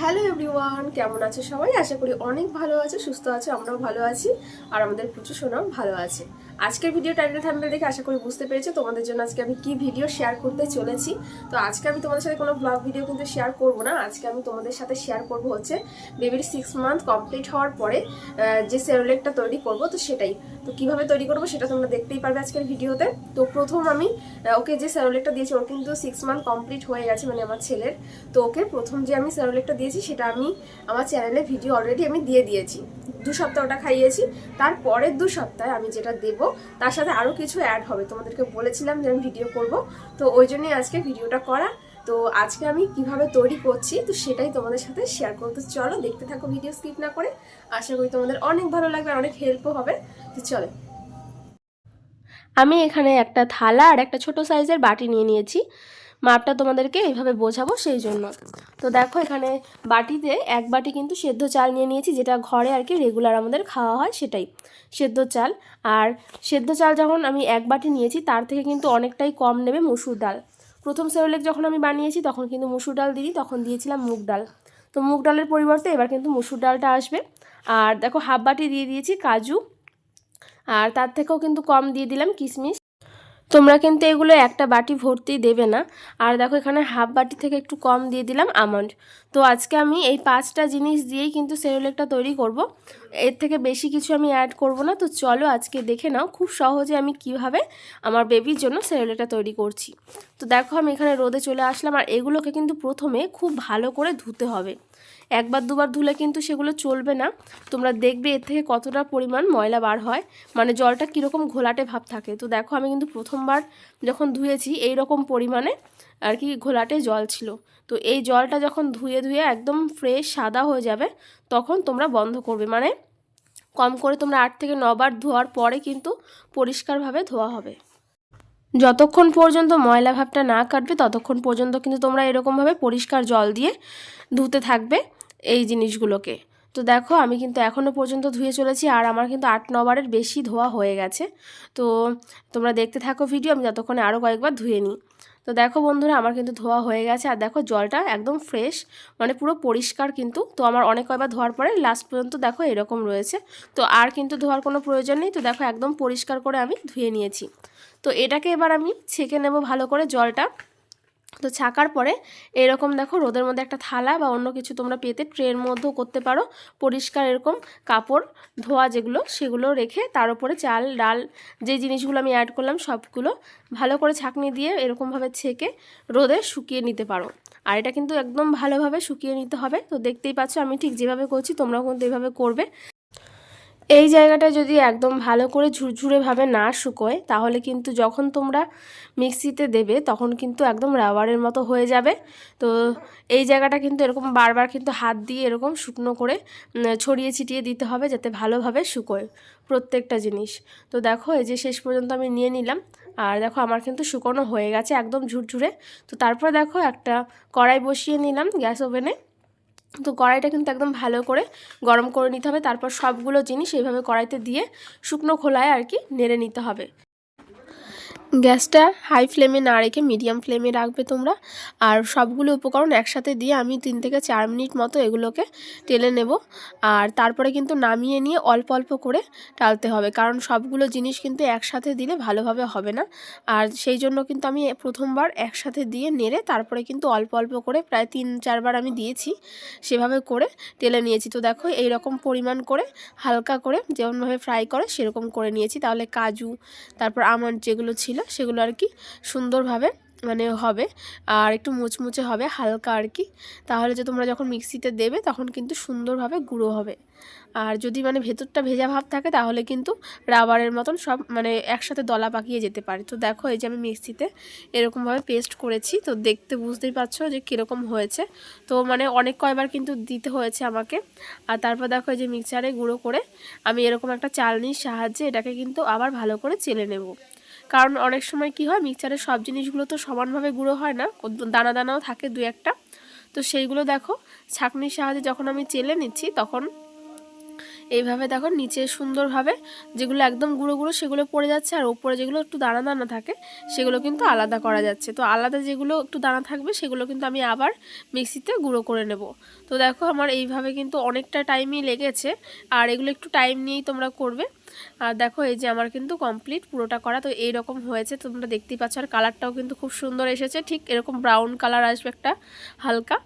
Hello everyone, কেমন আছে সবাই? আশা করি অনেক ভালো আছে, সুস্থ আছে, আমরাও ভালো আছি, আর আমাদের প্রচুর সোনাও ভালো আছে। আজকের ভিডিও টাইটেল থাম্বনেল দেখে আশা করি বুঝতে পেরেছ। তোমাদের জন্য আজকে আমি কি ভিডিও শেয়ার করতে চলেছি। তো আজকে আমি তোমাদের সাথে কোনো ব্লগ ভিডিও কিন্তু শেয়ার করব না। আজকে আমি তোমাদের সাথে শেয়ার করব হচ্ছে বেবির সিক্স মান্থ কমপ্লিট হওয়ার পরে যে সেরোলেকটা তৈরি করব, তো সেটাই। তো কীভাবে তৈরি করব সেটা তোমরা দেখতেই পারবে আজকের ভিডিওতে তো। প্রথম আমি ওকে যে সেরোলেকটা দিয়েছি, ওর কিন্তু সিক্স মান্থ কমপ্লিট হয়ে গেছে মানে আমার ছেলের। তো ওকে প্রথম যে আমি সেরোলেকটা দিয়েছি, সেটা আমি আমার চ্যানেলে ভিডিও অলরেডি আমি দিয়ে দিয়েছি। দু সপ্তাহ ওটা খাইয়েছি। তারপরের দু সপ্তাহে আমি যেটা দেবো তার সাথে আরও কিছু অ্যাড হবে। তোমাদেরকে বলেছিলাম যে আমি ভিডিও করব। তো ওই জন্যই আজকে ভিডিওটা করা। তো আজকে আমি কীভাবে তৈরি করছি, তো সেটাই তোমাদের সাথে শেয়ার করতে চলো দেখতে থাকো ভিডিও স্কিপ না করে। আশা করি তোমাদের অনেক ভালো লাগবে আর অনেক হেল্পও হবে। তো চলো। আমি এখানে একটা থালা আর একটা ছোট সাইজের বাটি নিয়ে নিয়েছি। মাপটা তোমাদেরকে এইভাবে বোঝাবো সেই জন্য। তো দেখো এখানে বাটিতে এক বাটি কিন্তু সেদ্ধ চাল নিয়ে নিয়েছি, যেটা ঘরে আর কি রেগুলার আমাদের খাওয়া হয় সেটাই। সেদ্ধ চাল। আর সেদ্ধ চাল যখন আমি এক বাটি নিয়েছি, তার থেকে কিন্তু অনেকটাই কম নেবে মুসুর ডাল। প্রথম সেরোলেক যখন আমি বানিয়েছি, তখন কিন্তু মুসুর ডাল দিই তখন দিয়েছিলাম মুগ ডাল। তো মুগ ডালের পরিবর্তে এবার কিন্তু মুসুর ডালটা আসবে। আর দেখো হাফ বাটি দিয়ে দিয়েছি কাজু। আর তার থেকেও কিন্তু কম দিয়ে দিলাম কিশমিশ। তোমরা কিন্তু এগুলো একটা বাটি ভর্তি দেবে না। আর দেখো এখানে হাফ বাটি থেকে একটু কম দিয়ে দিলাম আমন্ড। তো আজকে আমি এই পাঁচটা জিনিস দিয়েই কিন্তু সেরোলেকটা তৈরি করব। এর থেকে বেশি কিছু আমি অ্যাড করব না। তো চলো আজকে দেখে নাও খুব সহজে আমি কীভাবে আমার বেবির জন্য সেরোলেকটা তৈরি করছি। তো দেখো আমি এখানে রোদে চলে আসলাম। আর এগুলোকে কিন্তু প্রথমে খুব ভালো করে ধুতে হবে। একবার দুবার ধুলে কিন্তু সেগুলো চলবে না। তোমরা দেখবে এর থেকে কতটা পরিমাণ ময়লা বার হয়। মানে জলটা কীরকম ঘোলাটে ভাব থাকে। তো দেখো আমি কিন্তু প্রথমবার যখন ধুয়েছি এই রকম পরিমাণে আর কি ঘোলাটে জল ছিল। তো এই জলটা যখন ধুয়ে ধুয়ে একদম ফ্রেশ সাদা হয়ে যাবে, তখন তোমরা বন্ধ করবে। মানে কম করে তোমরা আট থেকে নবার ধোয়ার পরে কিন্তু পরিষ্কারভাবে ধোয়া হবে। যতক্ষণ পর্যন্ত ময়লা ভাবটা না কাটবে, ততক্ষণ পর্যন্ত কিন্তু তোমরা এরকমভাবে পরিষ্কার জল দিয়ে ধুতে থাকবে। এই জিনিসগুলোকে। তো দেখো, আমি কিন্তু এখনও পর্যন্ত ধুয়ে চলেছি আর আমার কিন্তু আট নবারের বেশি ধোয়া হয়ে গেছে। তো তোমরা দেখতে থাকো ভিডিও, আমি যতক্ষণে আরও কয়েকবার ধুয়ে নিই। তো দেখো বন্ধুরা, আমার কিন্তু ধোয়া হয়ে গেছে আর দেখো জলটা একদম ফ্রেশ মানে পুরো পরিষ্কার কিন্তু। তো আমার অনেক কয়বার ধোয়ার পরে লাস্ট পর্যন্ত দেখো এরকম রয়েছে। তো আর কিন্তু ধোয়ার কোনো প্রয়োজন নেই। তো দেখো একদম পরিষ্কার করে আমি ধুয়ে নিয়েছি। তো এটাকে এবার আমি ছেঁকে নেব ভালো করে জলটা। তো ছাকার পরে এরকম দেখো রোদের মধ্যে একটা থালা বা অন্য কিছু তোমরা পেতে ট্রের মধ্যেও করতে পারো। পরিষ্কার এরকম কাপড়, ধোয়া যেগুলো, সেগুলো রেখে তার উপরে চাল, ডাল যে জিনিসগুলো আমি অ্যাড করলাম সবগুলো ভালো করে ছাঁকনি দিয়ে এরকমভাবে ছেঁকে রোদে শুকিয়ে নিতে পারো। আর এটা কিন্তু একদম ভালোভাবে শুকিয়ে নিতে হবে। তো দেখতেই পাচ্ছ আমি ঠিক যেভাবে করছি, তোমরাও কিন্তু এইভাবে করবে। এই জায়গাটা যদি একদম ভালো করে ঝুরঝুরেভাবে না শুকোয়, তাহলে কিন্তু যখন তোমরা মিক্সিতে দেবে, তখন কিন্তু একদম রাবারের মতো হয়ে যাবে। তো এই জায়গাটা কিন্তু এরকম বারবার কিন্তু হাত দিয়ে এরকম শুকনো করে ছড়িয়ে ছিটিয়ে দিতে হবে যাতে ভালোভাবে শুকোয় প্রত্যেকটা জিনিস। তো দেখো, এই যে শেষ পর্যন্ত আমি নিয়ে নিলাম। আর দেখো, আমার কিন্তু শুকনো হয়ে গেছে একদম ঝুরঝুরে। তো তারপর দেখো একটা কড়াই বসিয়ে নিলাম গ্যাস ওভেনে। তো কড়াইটা কিন্তু একদম ভালো করে গরম করে নিতে হবে। তারপর সবগুলো জিনিস এইভাবে কড়াইতে দিয়ে শুকনো খোলায় আর কি নেড়ে নিতে হবে। গ্যাসটা হাই ফ্লেমে না রেখে মিডিয়াম ফ্লেমে রাখবে তোমরা। আর সবগুলো উপকরণ একসাথে দিয়ে আমি তিন থেকে চার মিনিট মতো এগুলোকে টেলে নেব। আর তারপরে কিন্তু নামিয়ে নিয়ে অল্প অল্প করে টালতে হবে, কারণ সবগুলো জিনিস কিন্তু একসাথে দিলে ভালোভাবে হবে না। আর সেই জন্য কিন্তু আমি প্রথমবার একসাথে দিয়ে নেড়ে তারপরে কিন্তু অল্প অল্প করে প্রায় তিন চারবার আমি দিয়েছি, সেভাবে করে টেলে নিয়েছি। তো দেখো এই রকম পরিমাণ করে হালকা করে যেমনভাবে ফ্রাই করে সেরকম করে নিয়েছি। তাহলে কাজু, তারপর আমার যেগুলো ছিল সেগুলো আর কি সুন্দরভাবে মানে হবে আর একটু মুচমুচে হবে, হালকা আর কি। তাহলে যে তোমরা যখন মিক্সিতে দেবে তখন কিন্তু সুন্দরভাবে গুঁড়ো হবে। আর যদি মানে ভেতরটা ভেজা ভাব থাকে তাহলে কিন্তু রাবারের মতন সব মানে একসাথে দলা পাকিয়ে যেতে পারে। তো দেখো এই যে আমি মিক্সিতে এরকমভাবে পেস্ট করেছি, তো দেখতে বুঝতেই পারছ যে কীরকম হয়েছে। তো মানে অনেক কয়বার কিন্তু দিতে হয়েছে আমাকে। আর তারপর দেখো এই যে মিক্সারে গুঁড়ো করে আমি এরকম একটা চালনির সাহায্যে এটাকে কিন্তু আবার ভালো করে চেলে নেব। কারণ অনেক সময় কি হয় মিক্সচারের সব জিনিসগুলো তো সমানভাবে গুঁড়ো হয় না দানা দানাও থাকে দু একটা। তো সেইগুলো দেখো, ছাঁকনির সাহায্যে যখন আমি চেলে নিচ্ছি, তখন এইভাবে দেখো নিচে সুন্দরভাবে যেগুলো একদম গুঁড়ো গুঁড়ো সেগুলো পড়ে যাচ্ছে আর ওপরে যেগুলো একটু দানা দানা থাকে, সেগুলো কিন্তু আলাদা করা যাচ্ছে। তো আলাদা যেগুলো একটু দানা থাকবে, সেগুলো কিন্তু আমি আবার মিক্সিতে গুঁড়ো করে নেব। তো দেখো আমার এইভাবে কিন্তু অনেকটা টাইমই লেগেছে, আর এগুলো একটু টাইম নিয়েই তোমরা করবে। আর দেখো, এই যে আমার কিন্তু কমপ্লিট পুরোটা করা, তো এই রকম হয়েছে, তোমরা দেখতেই পাচ্ছ। আর কালারটাও কিন্তু খুব সুন্দর এসেছে, ঠিক এরকম ব্রাউন কালার আসবে একটা, হালকা।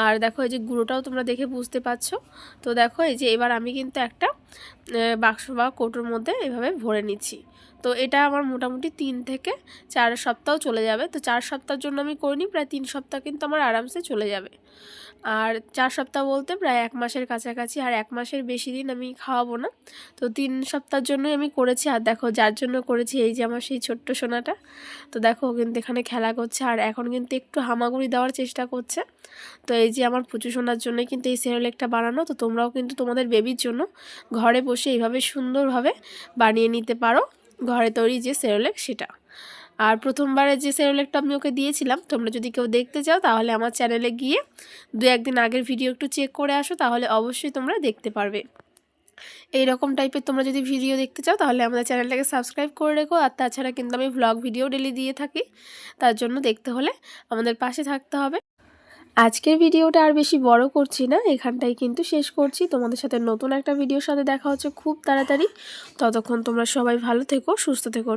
আর দেখো, এই যে গুঁড়োটাও তোমরা দেখে বুঝতে পারছ। তো দেখো, এই যে এবার আমি কিন্তু একটা বাক্স বা কৌটোর মধ্যে এভাবে ভরে নিচ্ছি। তো এটা আমার মোটামুটি তিন থেকে চার সপ্তাহ চলে যাবে। তো চার সপ্তাহের জন্য আমি করিনি, প্রায় তিন সপ্তাহ কিন্তু আমার আরামসে চলে যাবে। আর চার সপ্তাহ বলতে প্রায় এক মাসের কাছাকাছি, আর এক মাসের বেশি দিন আমি খাওয়াবো না। তো তিন সপ্তাহের জন্যই আমি করেছি, আর দেখো যার জন্য করেছি এই যে আমার সেই ছোট্ট সোনাটা। তো দেখো কিন্তু এখানে খেলা করছে, আর এখন কিন্তু একটু হামাগুড়ি দেওয়ার চেষ্টা করছে। তো এই যে আমার পুচু সোনার জন্য কিন্তু এই সেরেলেকটা বানানো, তো তোমরাও কিন্তু তোমাদের বেবির জন্য ঘরে বসে এইভাবে সুন্দরভাবে বানিয়ে নিতে পারো। ঘরে তৈরি যে সেরোলেক সেটা। আর প্রথমবারে যে সেরোলেকটা আমি ওকে দিয়েছিলাম, তোমরা যদি কেউ দেখতে চাও তাহলে আমার চ্যানেলে গিয়ে দু একদিন আগের ভিডিও একটু চেক করে আসো, তাহলে অবশ্যই তোমরা দেখতে পারবে। এই রকম টাইপের তোমরা যদি ভিডিও দেখতে চাও তাহলে আমাদের চ্যানেলটাকে সাবস্ক্রাইব করে রেখো, আর তাছাড়া কিন্তু আমি ভ্লগ ভিডিও ডেলি দিয়ে থাকি, তার জন্য দেখতে হলে আমাদের পাশে থাকতে হবে। আজকের ভিডিওটা আর বেশি বড় করছি না এখানটাই কিন্তু শেষ করছি। তোমাদের সাথে নতুন একটা ভিডিওর সাথে দেখা হচ্ছে খুব তাড়াতাড়ি। ততক্ষণ তোমরা সবাই ভালো থেকো, সুস্থ থেকো।